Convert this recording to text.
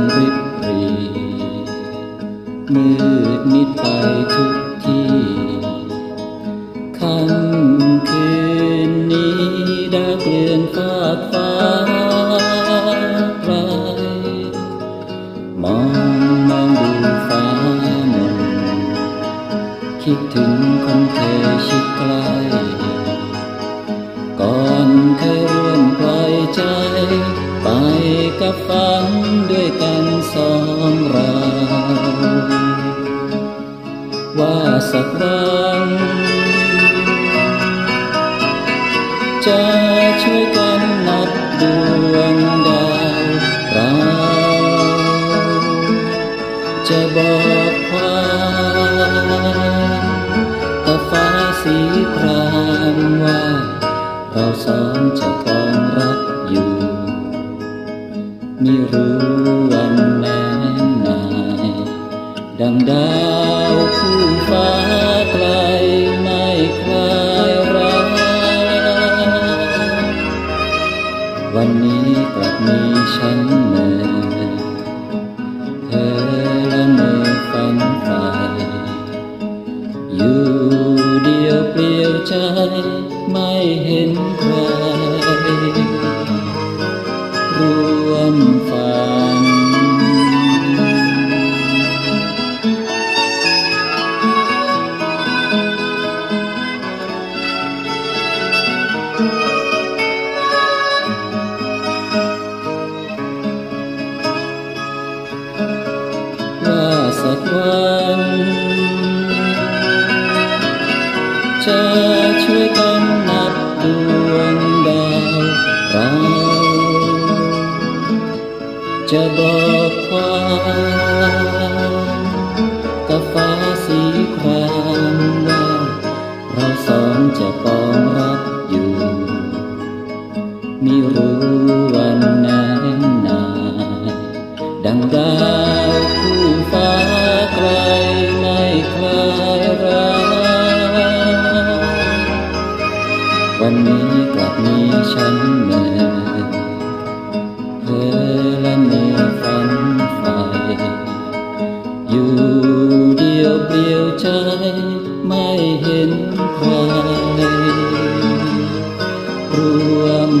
นริบรีมืดมิดไปทุกที่ค่ำคืนนี้ดาวเกลื่อนฟากฟ้าไกลมองมองดูฟ้ามนคิดถึงคนเคยชิดใกล้ก่อนเคยร่ กับฝันด้วยกันสองเราว่าสักวันจะช่วยกันนับดวงดาวเราจะบอกความกับฟ้าสีครามว่าเราสองจะ รู้วันแน่นายดังดาวคู่ฟ้าไกลไม่คลายรักวันนี้กลับมีฉันเหมื่อเธอละเมอฝันใฝ่อยู่เดียวเปลี่ยวใจไม่เห็นใคร จะช่วยกันนับดวงดาวเรา จะบอกความกับฟ้า ไม่รู้วันนานนานดังดาวคู่ฟ้าไกลไม่คลายรักวันนี้กลับมีฉันเหมืเธอและเมื่อฝันไฟอยู่เดียวเปลี่ยวใจไม่เห็นใครรวม